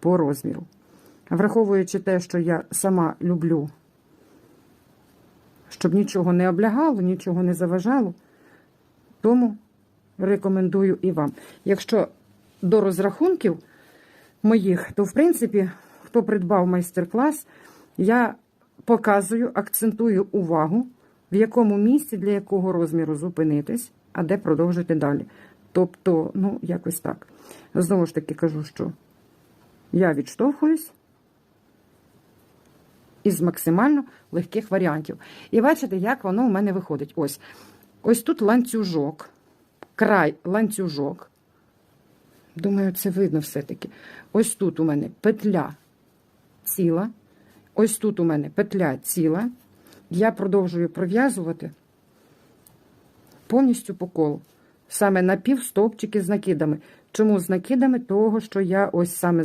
по розміру. Враховуючи те, що я сама люблю, щоб нічого не облягало, нічого не заважало, тому рекомендую і вам. Якщо до розрахунків моїх, то в принципі, хто придбав майстер-клас, я показую, акцентую увагу, в якому місці для якого розміру зупинитись, а де продовжити далі. Тобто, ну, якось так. Знову ж таки кажу, що я відштовхуюсь із максимально легких варіантів. І бачите, як воно у мене виходить. Ось. Ось тут ланцюжок, край ланцюжок. Думаю, це видно все-таки. Ось тут у мене петля ціла. Ось тут у мене петля ціла. Я продовжую пров'язувати повністю по колу. Саме на пів стовпчики з накидами. Чому з накидами? Того, що я ось саме